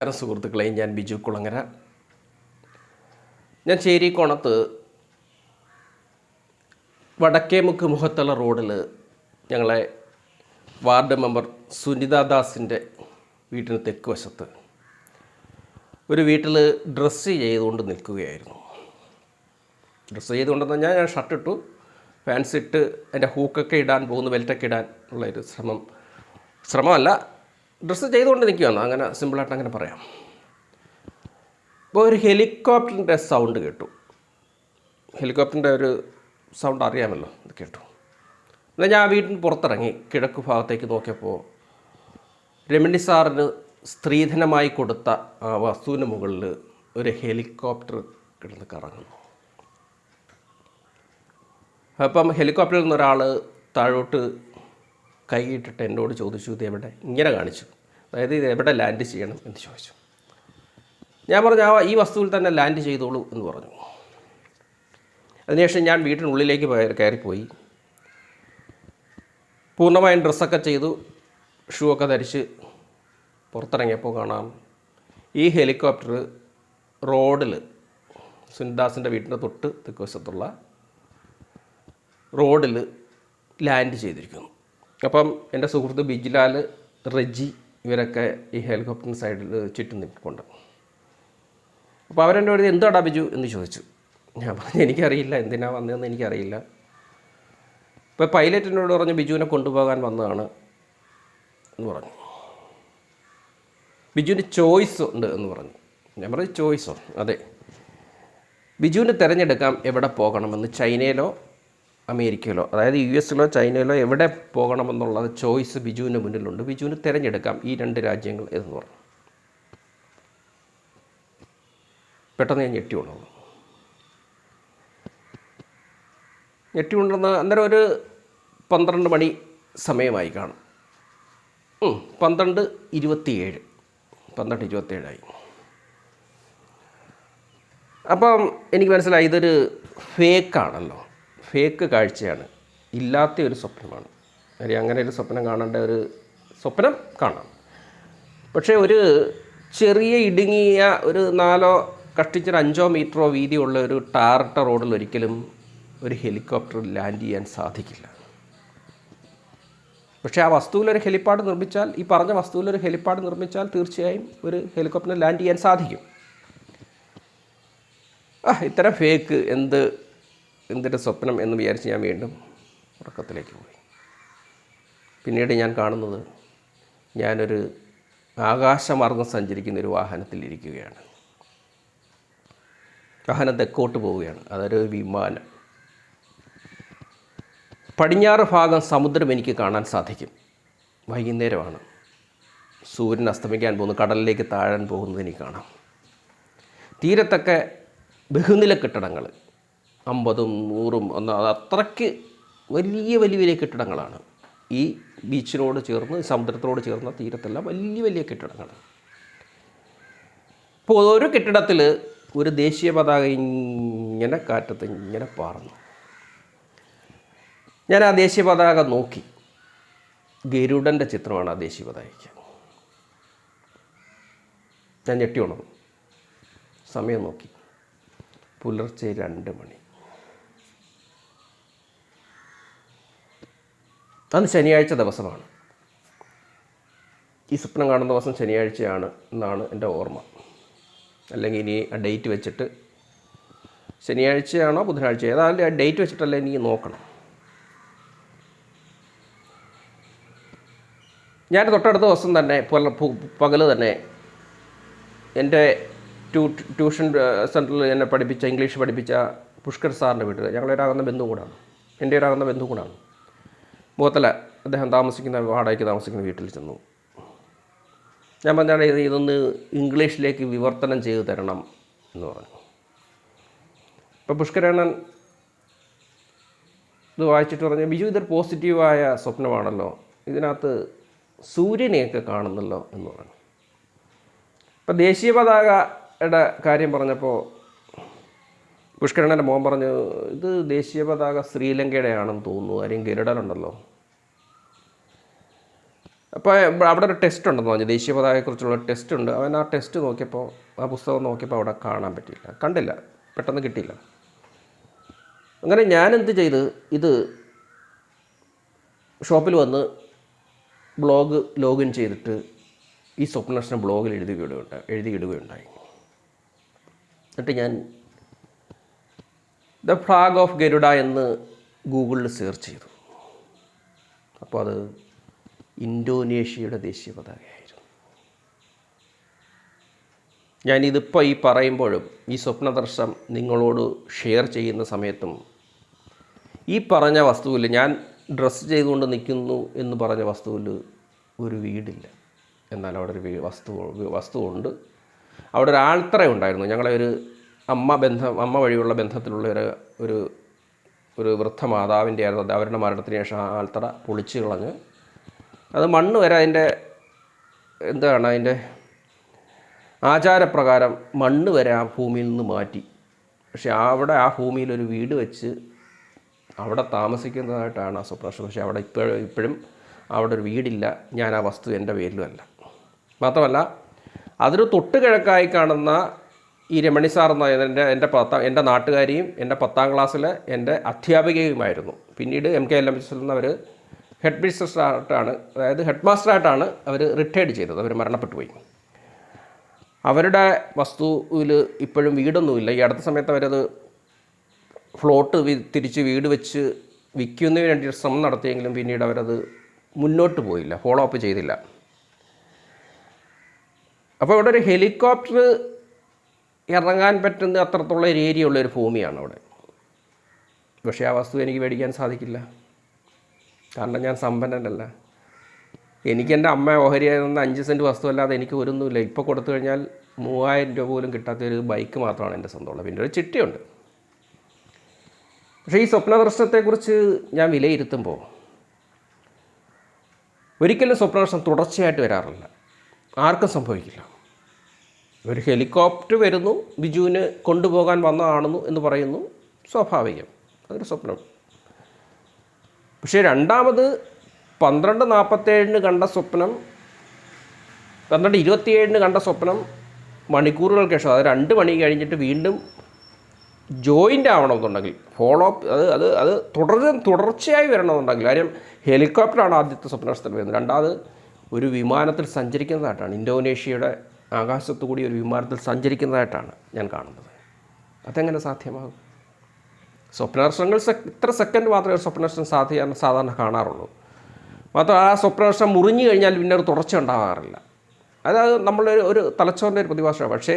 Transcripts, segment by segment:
നമസ്കാരം സുഹൃത്തുക്കളെ ഞാൻ ബിജു കുളങ്ങര. ഞാൻ ചേരിക്കോണത്ത് വടക്കേമുക്ക് മുഖത്തള റോഡിൽ ഞങ്ങളെ വാർഡ് മെമ്പർ സുനിത ദാസിന്റെ വീട്ടിന് തെക്ക് വശത്ത് ഒരു വീട്ടിൽ ഡ്രസ്സ് ചെയ്തുകൊണ്ട് നിൽക്കുകയായിരുന്നു. ഡ്രസ്സ് ചെയ്തുകൊണ്ടെന്ന് പറഞ്ഞാൽ ഞാൻ ഷർട്ട് ഇട്ടു പാൻസ് ഇട്ട് അതിന്റെ ഹൂക്കൊക്കെ ഇടാൻ പോകുന്നു ബെൽറ്റൊക്കെ ഇടാൻ ഉള്ളൊരു ശ്രമം ശ്രമമല്ല ഡ്രസ്സ് ചെയ്തുകൊണ്ട് നിൽക്കുകയാണ്. അങ്ങനെ സിമ്പിളായിട്ട് അങ്ങനെ പറയാം. ഇപ്പോൾ ഒരു ഹെലികോപ്റ്ററിന്റെ സൗണ്ട് കേട്ടു. ഹെലികോപ്റ്ററിന്റെ ഒരു സൗണ്ട് അറിയാമല്ലോ ഇത് കേട്ടു. എന്നാൽ ഞാൻ വീട്ടിന് പുറത്തിറങ്ങി കിഴക്ക് ഭാഗത്തേക്ക് നോക്കിയപ്പോൾ രമണി സാറിന് സ്ത്രീധനമായി കൊടുത്ത ആ വസ്തുവിന് മുകളിൽ ഒരു ഹെലികോപ്റ്റർ കിടന്ന് കറങ്ങുന്നു. അപ്പം ഹെലികോപ്റ്ററിൽ നിന്നൊരാൾ താഴോട്ട് കൈയിട്ടിട്ട് എന്നോട് ചോദിച്ചു ഇത് എവിടെ? ഇങ്ങനെ കാണിച്ചു. അതായത് ഇത് എവിടെ ലാൻഡ് ചെയ്യണം എന്ന് ചോദിച്ചു. ഞാൻ പറഞ്ഞു ആ ഈ വസ്തുവിൽ തന്നെ ലാൻഡ് ചെയ്തോളൂ എന്ന് പറഞ്ഞു. അതിനുശേഷം ഞാൻ വീട്ടിനുള്ളിലേക്ക് പോയ- കയറിപ്പോയി. പൂർണമായും ഡ്രസ്സൊക്കെ ചെയ്തു ഷൂ ഒക്കെ ധരിച്ച് പുറത്തിറങ്ങിയപ്പോൾ കാണാം ഈ ഹെലികോപ്റ്റർ റോഡിൽ സുനിദാസിന്റെ വീട്ടിന്റെ തൊട്ട് തെക്കുവശത്തുള്ള റോഡിൽ ലാൻഡ് ചെയ്തിരിക്കുന്നു. അപ്പം എന്റെ സുഹൃത്ത് ബിജിലാൽ റെജി ഇവരൊക്കെ ഈ ഹെലികോപ്റ്ററിന് സൈഡിൽ ചുറ്റും നിൽപ്പുണ്ട്. അപ്പോൾ അവരെന്റെ ഒരു എന്താടാ ബിജു എന്ന് ചോദിച്ചു. ഞാൻ പറഞ്ഞു എനിക്കറിയില്ല എന്തിനാണ് വന്നതെന്ന് എനിക്കറിയില്ല. ഇപ്പോൾ പൈലറ്റിനോട് പറഞ്ഞു ബിജുവിനെ കൊണ്ടുപോകാൻ വന്നതാണ് എന്ന് പറഞ്ഞു. ബിജുവിന് ചോയ്സ് ഉണ്ട് എന്ന് പറഞ്ഞു. ഞാൻ പറഞ്ഞു ചോയ്സോ? അതെ. ബിജുവിന് തിരഞ്ഞെടുക്കാം എവിടെ പോകണമെന്ന് ചൈനയിലോ അമേരിക്കയിലോ അതായത് യു എസിലോ ചൈനയിലോ എവിടെ പോകണമെന്നുള്ളത് ചോയ്സ് ബിജുവിന് മുന്നിലുണ്ട്. ബിജുവിന് തിരഞ്ഞെടുക്കാം ഈ രണ്ട് രാജ്യങ്ങൾ എന്ന് പറഞ്ഞു. പെട്ടെന്ന് ഞാൻ ഞെട്ടി ഉണർന്നു ഞെട്ടി ഉണർന്ന് അന്നേരം ഒരു പന്ത്രണ്ട് മണി സമയമായി കാണും. പന്ത്രണ്ട് ഇരുപത്തിയേഴ്. പന്ത്രണ്ട് ഇരുപത്തിയേഴായി. അപ്പം എനിക്ക് മനസ്സിലായി ഇതൊരു ഫേക്കാണല്ലോ ഫേക്ക് കാഴ്ചയാണ്. ഇല്ലാത്ത ഒരു സ്വപ്നമാണ്. അല്ലെങ്കിൽ അങ്ങനെ ഒരു സ്വപ്നം കാണേണ്ട ഒരു സ്വപ്നം കാണാം. പക്ഷേ ഒരു ചെറിയ ഇടുങ്ങിയ ഒരു നാലോ കഷ്ടിച്ചൊരു അഞ്ചോ മീറ്ററോ വീതിയുള്ള ഒരു ടാറിട്ട റോഡിൽ ഒരിക്കലും ഒരു ഹെലികോപ്റ്റർ ലാൻഡ് ചെയ്യാൻ സാധിക്കില്ല. പക്ഷേ ആ വസ്തുവിലൊരു ഹെലിപ്പാഡ് നിർമ്മിച്ചാൽ ഈ പറഞ്ഞ വസ്തുവിലൊരു ഹെലിപ്പാഡ് നിർമ്മിച്ചാൽ തീർച്ചയായും ഒരു ഹെലികോപ്റ്റർ ലാൻഡ് ചെയ്യാൻ സാധിക്കും. ആ ഇത്തരം ഫേക്ക് എന്ത് എന്തൊരു സ്വപ്നം എന്ന് വിചാരിച്ച് ഞാൻ വീണ്ടും ഉറക്കത്തിലേക്ക് പോയി. പിന്നീട് ഞാൻ കാണുന്നത് ഞാനൊരു ആകാശമാർഗം സഞ്ചരിക്കുന്ന ഒരു വാഹനത്തിൽ ഇരിക്കുകയാണ്. വാഹനം തെക്കോട്ട് പോവുകയാണ്. അതൊരു വിമാനം. പടിഞ്ഞാറ് ഭാഗം സമുദ്രം എനിക്ക് കാണാൻ സാധിക്കും. വൈകുന്നേരമാണ്. സൂര്യൻ അസ്തമിക്കാൻ പോകുന്നു. കടലിലേക്ക് താഴാൻ പോകുന്നത് എനിക്ക് കാണാം. തീരത്തൊക്കെ ബഹുനില കെട്ടിടങ്ങൾ. അമ്പതും നൂറും ഒന്ന് അത്രയ്ക്ക് വലിയ വലിയ വലിയ കെട്ടിടങ്ങളാണ്. ഈ ബീച്ചിനോട് ചേർന്ന് സമുദ്രത്തിനോട് ചേർന്ന തീരത്തെല്ലാം വലിയ വലിയ കെട്ടിടങ്ങളാണ്. അപ്പോൾ ഓരോ കെട്ടിടത്തിൽ ഒരു ദേശീയ പതാക ഇങ്ങനെ കാറ്റത്ത് ഇങ്ങനെ പാറുന്നു. ഞാൻ ആ ദേശീയ പതാക നോക്കി. ഗരുഡന്റെ ചിത്രമാണ് ആ ദേശീയ പതാകയ്ക്ക്. ഞാൻ ഞെട്ടി ഉണർന്നു സമയം നോക്കി. പുലർച്ചെ രണ്ട് മണി. അന്ന് ശനിയാഴ്ച ദിവസമാണ്. ഈ സ്വപ്നം കാണുന്ന ദിവസം ശനിയാഴ്ചയാണ് എന്നാണ് എന്റെ ഓർമ്മ. അല്ലെങ്കിൽ ഇനി ആ ഡേറ്റ് വെച്ചിട്ട് ശനിയാഴ്ചയാണോ ബുധനാഴ്ച? ഏതായാലും ആ ഡേറ്റ് വെച്ചിട്ടല്ല ഇനി നോക്കണം. ഞാൻ തൊട്ടടുത്ത ദിവസം തന്നെ പുല പകൽ തന്നെ എന്റെ ട്യൂ ട്യൂഷൻ സെന്ററിൽ എന്നെ പഠിപ്പിച്ച ഇംഗ്ലീഷ് പഠിപ്പിച്ച പുഷ്കർ സാറിന്റെ വീട്ടിൽ. ഞങ്ങളൊരാകുന്ന ബന്ധു കൂടാണ്. എന്റെ ഒരാകുന്ന ബന്ധു കൂടാണ്. മുഖത്തല അദ്ദേഹം താമസിക്കുന്ന വാടകയ്ക്ക് താമസിക്കുന്ന വീട്ടിൽ ചെന്നു. ഞാൻ പറഞ്ഞാൽ ഇത് ഇതൊന്ന് ഇംഗ്ലീഷിലേക്ക് വിവർത്തനം ചെയ്തു തരണം എന്ന് പറഞ്ഞു. അപ്പോൾ പുഷ്കരണൻ ഇത് വായിച്ചിട്ട് പറഞ്ഞു ബിജു ഇതൊരു പോസിറ്റീവായ സ്വപ്നമാണല്ലോ. ഇതിനകത്ത് സൂര്യനെയൊക്കെ കാണുന്നല്ലോ എന്ന് പറഞ്ഞു. ഇപ്പം ദേശീയ പതാകയുടെ കാര്യം പറഞ്ഞപ്പോൾ പുഷ്കരണന്റെ മോൻ പറഞ്ഞു ഇത് ദേശീയ പതാക ശ്രീലങ്കയുടെ ആണെന്ന് തോന്നുന്നു. ആരെയും ഗരുഡനുണ്ടല്ലോ അപ്പോൾ അവിടെ ഒരു ടെസ്റ്റ് ഉണ്ടെന്ന് പറഞ്ഞു. ദേശീയ പതാകയെക്കുറിച്ചുള്ള ടെസ്റ്റ് ഉണ്ട്. അവൻ ആ ടെസ്റ്റ് നോക്കിയപ്പോൾ ആ പുസ്തകം നോക്കിയപ്പോൾ അവിടെ കാണാൻ പറ്റിയില്ല. കണ്ടില്ല. പെട്ടെന്ന് കിട്ടിയില്ല. അങ്ങനെ ഞാൻ എന്ത് ചെയ്ത് ഇത് ഷോപ്പിൽ വന്ന് ബ്ലോഗ് ലോഗിൻ ചെയ്തിട്ട് ഈ സ്വപ്നദർശനം ബ്ലോഗിൽ എഴുതുകയുണ്ടായി എഴുതിയിടുകയുണ്ടായി എന്നിട്ട് ഞാൻ ദ ഫ്ലാഗ് ഓഫ് ഗരുഡ എന്ന് ഗൂഗിളിൽ സെർച്ച് ചെയ്തു. അപ്പോൾ അത് ഇന്തോനേഷ്യയുടെ ദേശീയ പതാകയായിരുന്നു ഞാനിതിപ്പോൾ ഈ പറയുമ്പോഴും ഈ സ്വപ്നദർശനം നിങ്ങളോട് ഷെയർ ചെയ്യുന്ന സമയത്തും ഈ പറഞ്ഞ വസ്തുവിൽ ഞാൻ ഡ്രസ്സ് ചെയ്തുകൊണ്ട് നിൽക്കുന്നു എന്ന് പറഞ്ഞ വസ്തുവിൽ ഒരു വീടില്ല. എന്നാൽ അവിടെ ഒരു വസ്തു വസ്തുവുണ്ട് അവിടെ ഒരു ആൾത്തറ ഉണ്ടായിരുന്നു. ഞങ്ങളെ ഒരു അമ്മ ബന്ധം അമ്മ വഴിയുള്ള ബന്ധത്തിലുള്ള ഒരു ഒരു ഒരു വൃദ്ധ മാതാവിന്റെ ആയിരുന്നു അവരുടെ മരണത്തിന് ശേഷം ആ ആൾത്തറ പൊളിച്ചു കളഞ്ഞ് അത് മണ്ണ് വരെ അതിന്റെ എന്താണ് അതിന്റെ ആചാരപ്രകാരം മണ്ണ് വരെ ആ ഭൂമിയിൽ നിന്ന് മാറ്റി. പക്ഷേ അവിടെ ആ ഭൂമിയിൽ ഒരു വീട് വെച്ച് അവിടെ താമസിക്കുന്നതായിട്ടാണ് ആ സ്വപ്നദർശനം പക്ഷേ അവിടെ ഇപ്പോഴും ഇപ്പോഴും അവിടെ ഒരു വീടില്ല. ഞാൻ ആ വസ്തു എന്റെ പേരിലുമല്ല. മാത്രമല്ല അതൊരു തൊട്ട് കിഴക്കായി കാണുന്ന ഈ രമണി സാർ എന്ന എന്റെ എന്റെ പത്താം എന്റെ നാട്ടുകാരിയും എന്റെ പത്താം ക്ലാസ്സിലെ എന്റെ അധ്യാപികയുമായിരുന്നു. പിന്നീട് M K L M S എന്നവർ ഹെഡ് മിസ്റ്ററായിട്ടാണ് അതായത് ഹെഡ് മാസ്റ്ററായിട്ടാണ് അവർ റിട്ടയർഡ് ചെയ്തത്. അവർ മരണപ്പെട്ടു പോയി. അവരുടെ വസ്തുവിൽ ഇപ്പോഴും വീടൊന്നുമില്ല. ഈ അടുത്ത സമയത്ത് അവരത് ഫ്ലോട്ട് തിരിച്ച് വീട് വെച്ച് വിൽക്കുന്നതിന് വേണ്ടി ശ്രമം നടത്തിയെങ്കിലും പിന്നീട് അവരത് മുന്നോട്ട് പോയില്ല. ഫോളോ അപ്പ് ചെയ്തില്ല. അപ്പോൾ ഇവിടെ ഒരു ഹെലികോപ്റ്റർ ഇറങ്ങാൻ പറ്റുന്ന അത്രത്തോളം ഒരു ഏരിയ ഉള്ള ഒരു ഭൂമിയാണ് അവിടെ. പക്ഷേ ആ വസ്തു എനിക്ക് മേടിക്കാൻ സാധിക്കില്ല. കാരണം ഞാൻ സമ്പന്നനല്ല. എനിക്ക് എന്റെ അമ്മ ഓഹരിയായി തന്ന അഞ്ച് സെന്റ് വസ്തു അല്ലാതെ എനിക്ക് ഒരുന്നുമില്ല. ഇപ്പോൾ കൊടുത്തു കഴിഞ്ഞാൽ മൂവായിരം രൂപ പോലും കിട്ടാത്ത ഒരു ബൈക്ക് മാത്രമാണ് എന്റെ സ്വന്തമുള്ളത് പിന്നെ ഒരു ചിട്ടിയുണ്ട്. പക്ഷേ ഈ സ്വപ്നദർശനത്തെക്കുറിച്ച് ഞാൻ വിലയിരുത്തുമ്പോൾ ഒരിക്കലും സ്വപ്നദർശനം തുടർച്ചയായിട്ട് വരാറില്ല. ആർക്കും സംഭവിക്കില്ല. ഒരു ഹെലികോപ്റ്റർ വരുന്നു ബിജുവിന് കൊണ്ടുപോകാൻ വന്നതാണെന്നു എന്ന് പറയുന്നു സ്വാഭാവികം. അതൊരു സ്വപ്നം. പക്ഷേ രണ്ടാമത് പന്ത്രണ്ട് നാൽപ്പത്തേഴിന് കണ്ട സ്വപ്നം പന്ത്രണ്ട് ഇരുപത്തിയേഴിന് കണ്ട സ്വപ്നം മണിക്കൂറുകൾക്ക് ശേഷം അത് രണ്ട് മണി കഴിഞ്ഞിട്ട് വീണ്ടും ജോയിന്റ് ആവണമെന്നുണ്ടെങ്കിൽ ഫോളോ അപ്പ് അത് അത് അത് തുടർ തുടർച്ചയായി വരണമെന്നുണ്ടെങ്കിൽ കാര്യം ഹെലികോപ്റ്ററാണ് ആദ്യത്തെ സ്വപ്നസ്ഥലം വരുന്നത്. രണ്ടാമത് ഒരു വിമാനത്തിൽ സഞ്ചരിക്കുന്നതായിട്ടാണ്. ഇന്തോനേഷ്യയുടെ ആകാശത്തു കൂടി ഒരു വിമാനത്തിൽ സഞ്ചരിക്കുന്നതായിട്ടാണ് ഞാൻ കാണുന്നത്. അതെങ്ങനെ സാധ്യമാകും? സ്വപ്നദർശനങ്ങൾ ഇത്ര സെക്കൻഡ് മാത്രമേ സ്വപ്നദർശനം സാധാരണ സാധാരണ കാണാറുള്ളൂ. മാത്രം ആ സ്വപ്നദർശനം മുറിഞ്ഞു കഴിഞ്ഞാൽ പിന്നെ ഒരു തുടർച്ച ഉണ്ടാകാറില്ല അതായത് നമ്മളൊരു ഒരു തലച്ചോറിന്റെ ഒരു പ്രതിഭാസമാണ്. പക്ഷേ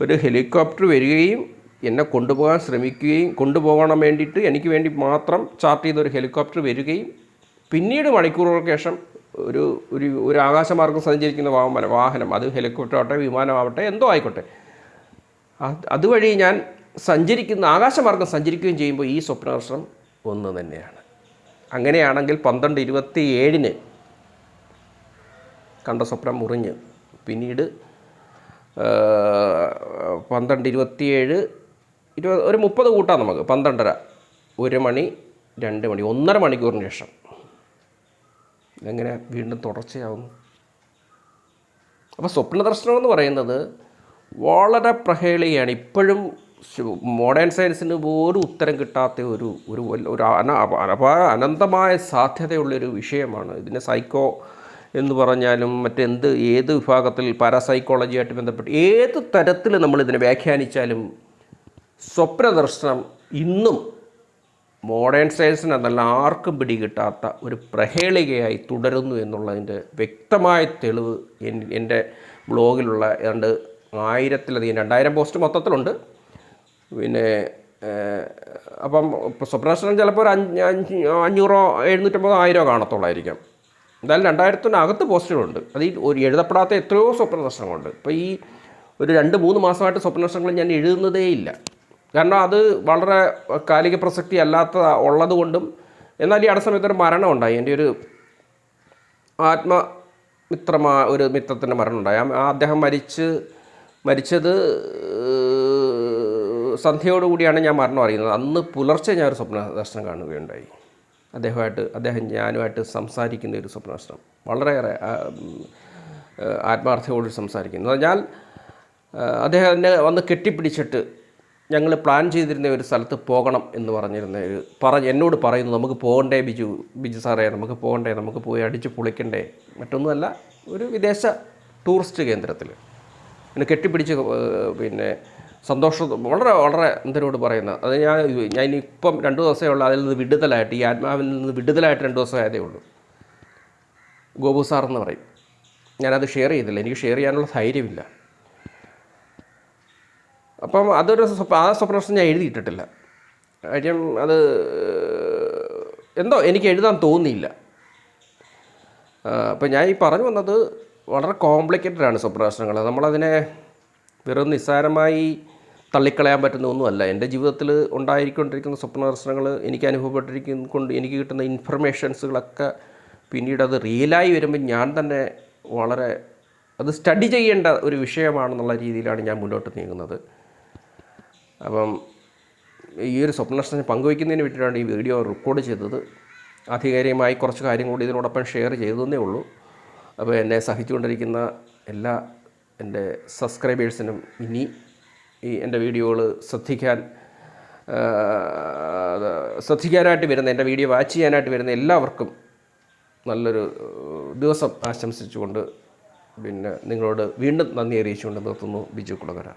ഒരു ഹെലികോപ്റ്റർ വരികയും എന്നെ കൊണ്ടുപോകാൻ ശ്രമിക്കുകയും കൊണ്ടുപോകണം വേണ്ടിയിട്ട് എനിക്ക് വേണ്ടി മാത്രം ചാർട്ട് ചെയ്ത ഒരു ഹെലികോപ്റ്റർ വരികയും പിന്നീട് മണിക്കൂറുകൾക്ക് ശേഷം ഒരു ഒരു ഒരു ആകാശമാർഗം സഞ്ചരിക്കുന്ന വാഹനം വാഹനം അത് ഹെലികോപ്റ്റർ ആവട്ടെ വിമാനമാവട്ടെ എന്തോ ആയിക്കോട്ടെ. അതുവഴി ഞാൻ സഞ്ചരിക്കുന്ന ആകാശമാർഗം സഞ്ചരിക്കുകയും ചെയ്യുമ്പോൾ ഈ സ്വപ്നദർശനം ഒന്ന് തന്നെയാണ്. അങ്ങനെയാണെങ്കിൽ പന്ത്രണ്ട് ഇരുപത്തി ഏഴിന് കണ്ട സ്വപ്നം മുറിഞ്ഞ്. പിന്നീട് പന്ത്രണ്ട് ഇരുപത്തിയേഴ് ഇരുപത് ഒരു മുപ്പത് കൂട്ടാം നമുക്ക് പന്ത്രണ്ടര ഒരു മണി രണ്ട് മണി ഒന്നര മണിക്കൂറിന് ശേഷം. എങ്ങനെ വീണ്ടും തുടർച്ചയാവും? അപ്പോൾ സ്വപ്നദർശനം എന്ന് പറയുന്നത് വളരെ പ്രഹേളിയാണ്. ഇപ്പോഴും മോഡേൺ സയൻസിന് പോലും ഉത്തരം കിട്ടാത്ത ഒരു ഒരു ഒരു അപാര അനന്തമായ സാധ്യതയുള്ളൊരു വിഷയമാണ്. ഇതിനെ സൈക്കോ എന്ന് പറഞ്ഞാലും മറ്റെന്ത് ഏത് വിഭാഗത്തിൽ പാരാസൈക്കോളജിയായിട്ട് ബന്ധപ്പെട്ട് ഏത് തരത്തിൽ നമ്മളിതിനെ വ്യാഖ്യാനിച്ചാലും സ്വപ്നദർശനം ഇന്നും മോഡേൺ സയൻസിന് അതല്ല ആർക്കും പിടികിട്ടാത്ത ഒരു പ്രഹേളികയായി തുടരുന്നു എന്നുള്ളതിന്റെ വ്യക്തമായ തെളിവ് എൻ- എന്റെ ബ്ലോഗിലുള്ള ഏതാണ്ട് ആയിരത്തിലധികം രണ്ടായിരം പോസ്റ്റ് മൊത്തത്തിലുണ്ട്. പിന്നെ അപ്പം സ്വപ്നാശ്രമം ചിലപ്പോൾ ഒരു അഞ്ച് അഞ്ച് അഞ്ഞൂറോ എഴുന്നൂറ്റമ്പതോ ആയിരോ കാണത്തുള്ളായിരിക്കാം. എന്തായാലും രണ്ടായിരത്തിനകത്ത് പോസ്റ്റുകളുണ്ട്. അത് ഈ ഒരു എഴുതപ്പെടാത്ത എത്രയോ സ്വപ്നദർശനങ്ങളുണ്ട് ഇപ്പോൾ ഈ ഒരു രണ്ട് മൂന്ന് മാസമായിട്ട് സ്വപ്നദർശനങ്ങൾ ഞാൻ എഴുതുന്നതേ ഇല്ല. കാരണം അത് വളരെ കാലിക പ്രസക്തി അല്ലാത്ത ഉള്ളതുകൊണ്ടും എന്നാൽ ഈ അടുത്ത ഒരു മരണം ഉണ്ടായി. എന്റെ ഒരു ആത്മമിത്രമാ ഒരു മിത്രത്തിന്റെ മരണം ഉണ്ടായി. അദ്ദേഹം മരിച്ച് മരിച്ചത് സന്ധ്യയോടുകൂടിയാണ് ഞാൻ മരണം അറിയുന്നത്. അന്ന് പുലർച്ചെ ഞാൻ ഒരു സ്വപ്ന ദർശനം കാണുകയുണ്ടായി. അദ്ദേഹമായിട്ട് അദ്ദേഹം ഞാനുമായിട്ട് സംസാരിക്കുന്ന ഒരു സ്വപ്ന ദർശനം വളരെയേറെ ആത്മാർത്ഥയോട് സംസാരിക്കുന്നു. പറഞ്ഞാൽ അദ്ദേഹം എന്നെ വന്ന് കെട്ടിപ്പിടിച്ചിട്ട് ഞങ്ങൾ പ്ലാൻ ചെയ്തിരുന്ന ഒരു സ്ഥലത്ത് പോകണം എന്ന് പറഞ്ഞിരുന്ന ഒരു പറഞ്ഞ് എന്നോട് പറയുന്നു നമുക്ക് പോകണ്ടേ ബിജു ബിജു സാറേ നമുക്ക് പോകണ്ടേ നമുക്ക് പോയി അടിച്ച് പൊളിക്കണ്ടേ. മറ്റൊന്നുമല്ല ഒരു വിദേശ ടൂറിസ്റ്റ് കേന്ദ്രത്തിൽ എന്നെ കെട്ടിപ്പിടിച്ച് പിന്നെ സന്തോഷം വളരെ വളരെ എന്തിനോട് പറയുന്നത് അത് ഞാൻ ഞാൻ ഇപ്പം രണ്ട് ദിവസമേ ഉള്ളൂ അതിൽ നിന്ന് വിടുതലായിട്ട് ഈ ആത്മാവിൽ നിന്ന് വിടുതലായിട്ട് രണ്ട് ദിവസം ആയതേ ഉള്ളൂ. ഗോപു സാർ എന്ന് പറയും. ഞാനത് ഷെയർ ചെയ്തില്ല എനിക്ക് ഷെയർ ചെയ്യാനുള്ള ധൈര്യമില്ല. അപ്പം അതൊരു ആ സ്വപ്നദർശനം ഞാൻ എഴുതിയിട്ടിട്ടില്ല. കാര്യം അത് എന്തോ എനിക്ക് എഴുതാൻ തോന്നിയില്ല. അപ്പം ഞാൻ ഈ പറഞ്ഞു വന്നത് വളരെ കോംപ്ലിക്കേറ്റഡ് ആണ് സ്വപ്നദർശനങ്ങൾ നമ്മളതിനെ വെറും നിസ്സാരമായി തള്ളിക്കളയാൻ പറ്റുന്ന ഒന്നുമല്ല എന്റെ ജീവിതത്തിൽ ഉണ്ടായിക്കൊണ്ടിരിക്കുന്ന സ്വപ്നദർശനങ്ങൾ എനിക്ക് അനുഭവപ്പെട്ടിരിക്കുന്ന കൊണ്ട് എനിക്ക് കിട്ടുന്ന ഇൻഫർമേഷൻസുകളൊക്കെ പിന്നീട് അത് റിയലായി വരുമ്പോൾ ഞാൻ തന്നെ വളരെ അത് സ്റ്റഡി ചെയ്യേണ്ട ഒരു വിഷയമാണെന്നുള്ള രീതിയിലാണ് ഞാൻ മുന്നോട്ട് നീങ്ങുന്നത്. അപ്പം ഈ ഒരു സ്വപ്നദർശനം പങ്കുവയ്ക്കുന്നതിന് വേണ്ടിയിട്ടാണ് ഈ വീഡിയോ റെക്കോർഡ് ചെയ്തത്. ആധികാരികമായി കുറച്ച് കാര്യം കൂടി ഇതിനോടൊപ്പം ഷെയർ ചെയ്തതേ ഉള്ളൂ. അപ്പോൾ എന്നെ സഹിച്ചുകൊണ്ടിരിക്കുന്ന എല്ലാ എന്റെ സബ്സ്ക്രൈബേഴ്സിനും ഇനി ഈ എന്റെ വീഡിയോകൾ ശ്രദ്ധിക്കാൻ ശ്രദ്ധിക്കാനായിട്ട് വരുന്ന എന്റെ വീഡിയോ വാച്ച് ചെയ്യാനായിട്ട് വരുന്ന എല്ലാവർക്കും നല്ലൊരു ദിവസം ആശംസിച്ചുകൊണ്ട് പിന്നെ നിങ്ങളോട് വീണ്ടും നന്ദി അറിയിച്ചുകൊണ്ട് നിർത്തുന്നു ബിജു കുളകര